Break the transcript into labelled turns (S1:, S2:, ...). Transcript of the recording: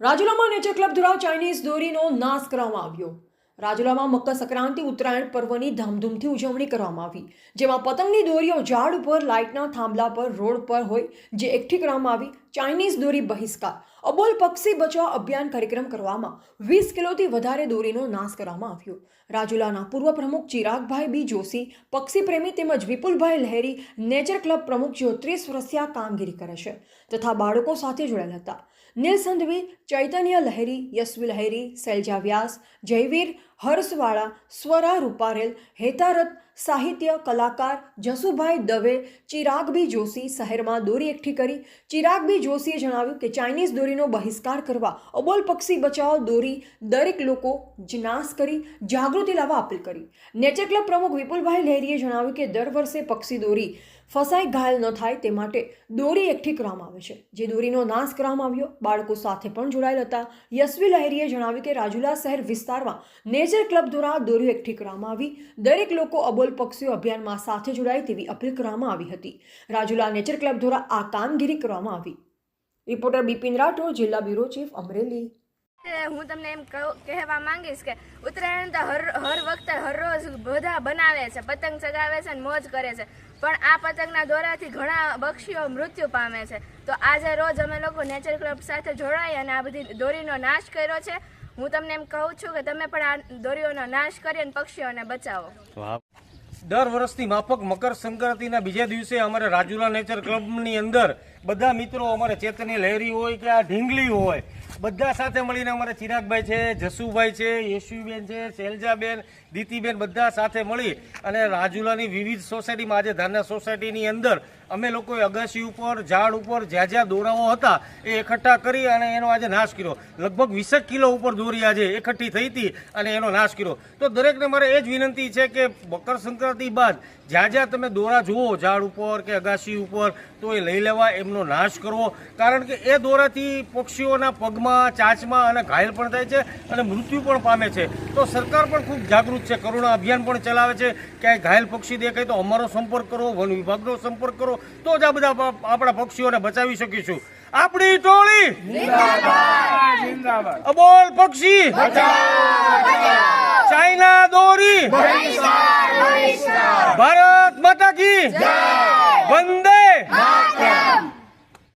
S1: રાજુલામાં nature club દ્વારા Chinese દોરીનો નાશ કરવામાં આવ્યો. રાજુલામાં મકર સંક્રાંતિ, ઉત્તરાયણ પર્વની ધામધૂમથી ઉજવણી કરવામાં આવી, જેમાં પતંગની દોરીઓ ઝાડ ઉપર, લાઇટના થાંભલા પર, રોડ પર હોય, જે એકઠી કરવામાં આવી ચાઇનીઝ દોરી બહિષ્કાર. અબોલ પક્ષી બચાવ અભિયાન કાર્યક્રમ કરવામાં વીસ કિલોથી વધારે દોરીનો નાશ કરવામાં આવ્યો. રાજુલાના પૂર્વ પ્રમુખ ચિરાગભાઈ બી જોશી, પક્ષી પ્રેમી તેમજ વિપુલભાઈ લહેરી, નેચર ક્લબ પ્રમુખ જેઓ ત્રીસ વર્ષીય કામગીરી કરે છે તથા બાળકો સાથે જોડાયેલા હતા. નીલ સંધવી ચૈતન્ય લહેરી, યશવી લહેરી શૈલજા વ્યાસ, જયવીર હર્ષવાળા સ્વરા રૂપારેલ હેતારત સાહિત્ય કલાકાર જસુભાઈ દવે, ચિરાગબી જોશી શહેરમાં દોરી એકઠી કરી. ચિરાગબી જોશીએ જણાવ્યું કે ચાઇનીઝ દોરીનો બહિષ્કાર કરવા, અબોલ પક્ષી બચાવ દોરી દરેક લોકો જ નાશ કરી, જાગૃતિ લાવવા અપીલ કરી. નેચર ક્લબ પ્રમુખ વિપુલભાઈ લહેરીએ જણાવ્યું કે દર વર્ષે પક્ષી દોરી ફસાઈ ઘાયલ ન થાય તે માટે દોરી એકઠી કરવામાં આવે છે. જે દોરીનો નાશ કરવામાં આવ્યો, બાળકો સાથે પણ જોડાયેલ હતા. યશવી લહેરીએ જણાવ્યું કે રાજુલા શહેર વિસ્તારમાં નેચર ક્લબ દ્વારા દોરીઓ એકઠી કરવામાં આવી. દરેક લોકો અબોલ પક્ષીઓ અભિયાનમાં સાથે જોડાય તેવી અપીલ કરવામાં આવી હતી. રાજુલા નેચર ક્લબ દ્વારા આ કામગીરી કરવામાં આવી. રિપોર્ટર બિપિન રાઠોડ, જિલ્લા બ્યુરો ચીફ અમરેલી.
S2: હું તમને એમ કહું- કહેવા માંગીશ કે ઉત્તરાયણ તો હર હર વખતે હરરોજ બધા બનાવે છે, પતંગ ચગાવે છે અને મોજ કરે છે. પણ આ પતંગના દોરાથી ઘણા પક્ષીઓ મૃત્યુ પામે છે. તો આજે રોજ અમે લોકો નેચર ક્લબ સાથે જોડાઈ અને આ બધી દોરીનો નાશ કર્યો છે. હું તમને એમ કહું છું કે તમે પણ આ દોરીઓનો નાશ કરી અને પક્ષીઓને બચાવો.
S3: દર વર્ષની માફક મકર સંક્રાંતિના બીજા દિવસે અમારે રાજુલા નેચર ક્લબની અંદર બધા મિત્રો અમારે ચેતની લહેરી હોય કે આ ઢીંગલી હોય, બધા સાથે મળીને અમારે ચિરાગભાઈ છે, જસુભાઈ છે, યશુબેન છે શૈલજાબેન દીતીબેન બધા સાથે મળી અને રાજુલાની વિવિધ સોસાયટીમાં આજે ધાના સોસાયટીની અંદર અમે લોકોએ અગાસી ઉપર, ઝાડ ઉપર જ્યાં જ્યાં દોરાઓ હતા એ એકઠા કરી અને એનો આજે નાશ કર્યો. લગભગ વીસેક કિલો ઉપર દોરી આજે એકઠી થઈ હતી અને એનો નાશ કર્યો. તો દરેકને મારે એ જ વિનંતી છે કે મકર સંક્રાંતિ બાદ જ્યાં જ્યાં તમે દોરા જુઓ, ઝાડ ઉપર કે અગાસી ઉપર, તો એ લઈ લેવા. એમનો નાશ કરવો કારણ કે એ દોરાથી પક્ષીઓના પગમાં ચાંચમાં અને ઘાયલ પણ થાય છે અને મૃત્યુ પણ પામે છે. તો સરકાર પણ ખૂબ જાગૃત છે કરુણા અભિયાન પણ ચલાવે છે. ક્યાંય ઘાયલ પક્ષી દેખાય તો અમારો સંપર્ક કરો વન વિભાગનો સંપર્ક કરો તો જ આ બધા આપણા પક્ષીઓને બચાવી શકીશું. આપણી ટોળી! અબોલ પક્ષી! ચાઇના દોરી! ભારત